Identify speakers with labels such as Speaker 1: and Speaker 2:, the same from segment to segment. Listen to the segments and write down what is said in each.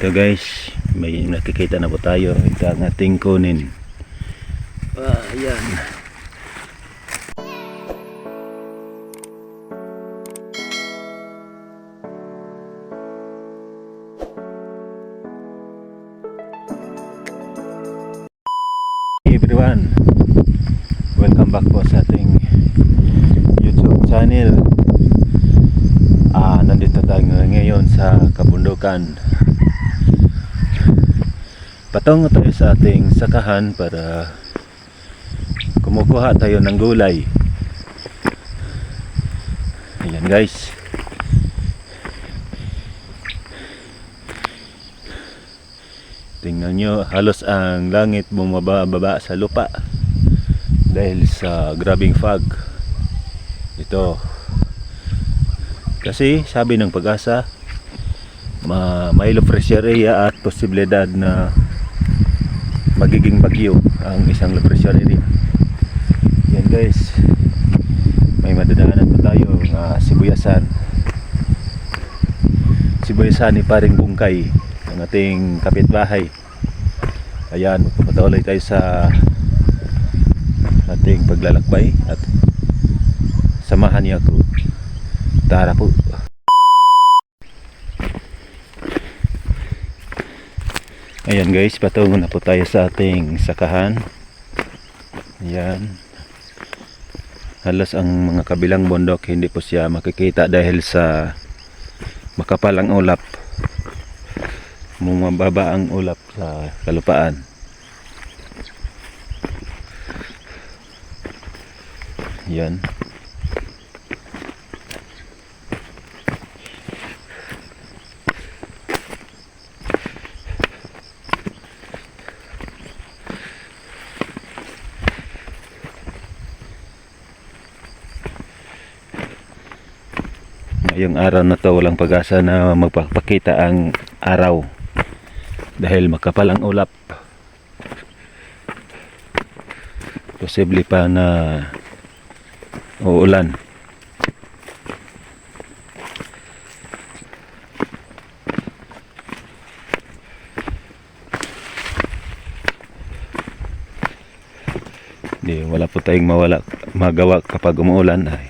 Speaker 1: Ito guys, may nakikita na po tayo. Ito ang ating kunin. Ah, yan. Hey everyone, welcome back po sa ating YouTube channel. Ah, nandito tayo ngayon sa kabundukan. Patungo tayo sa ating sakahan para kumukuha tayo ng gulay. Ayan guys. Tingnan nyo, halos ang langit bumababa sa lupa dahil sa grabing fog. Ito. Kasi sabi ng pag-asa, ma may pressure area at posibilidad na magiging bagyo ang isang pressure area. Yan guys. May madadaanan pa tayo ng sibuyasan. Sibuyasan ni paring bungkay ng ating kapitbahay. Ayan, patuloy tayo sa ating paglalakbay at samahan niyo ako. Tara po. Ayan guys, patungo na po tayo sa ating sakahan. Ayan. Halos ang mga kabilang bundok hindi po siya makikita dahil sa makapal ang ulap. Bumababa ang ulap sa kalupaan. Yan. Ngayong araw na to walang pag-asa na magpapakita ang araw dahil makapal ang ulap. Posible pa na uulan. Di, wala po tayong mawala, magawa kapag umuulan ay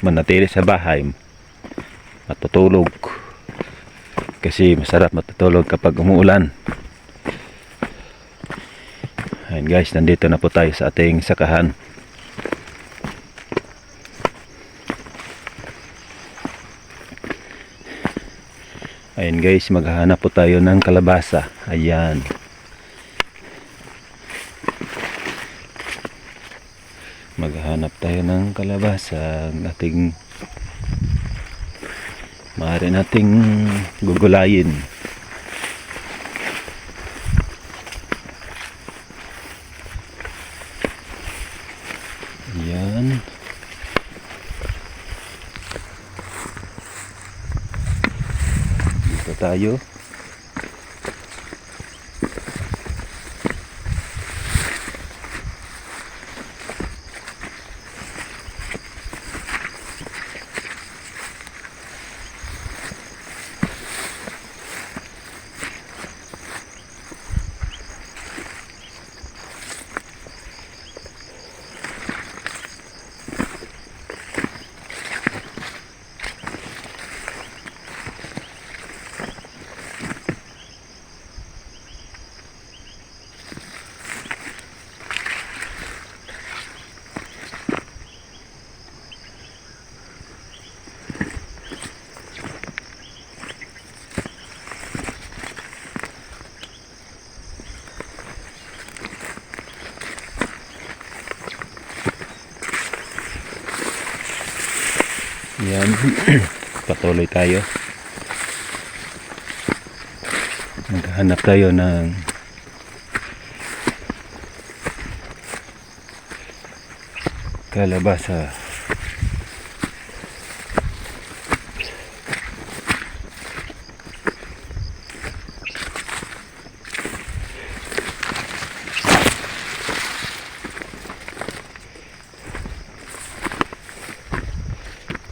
Speaker 1: manatili sa bahay matutulog. Kasi masarap matutulog kapag umuulan. Ayun guys nandito na po tayo sa ating sakahan. Ayun guys maghahanap po tayo ng kalabasa. Ayan maghanap tayo ng kalabasa ang ating maaari nating gugulayin. Yan. Dito tayo Yan. Patuloy tayo. Maghanap tayo ng kalabasa.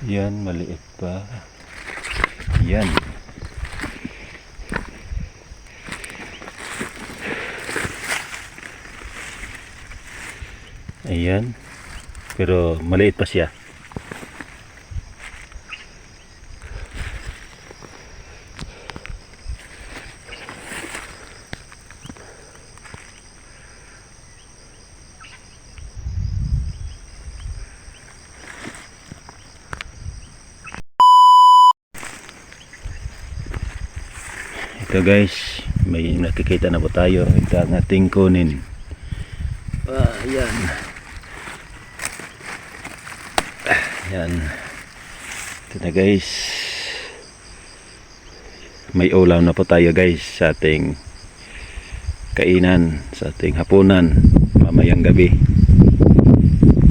Speaker 1: Yan, maliit pa. Yan. Ayan. Pero maliit pa siya. Ito guys, may nakikita na po tayo. Ito ang ating kunin. Ah, yan. Ah, yan. Ito na guys. May ulam na po tayo guys sa ating kainan, sa ating hapunan mamayang gabi.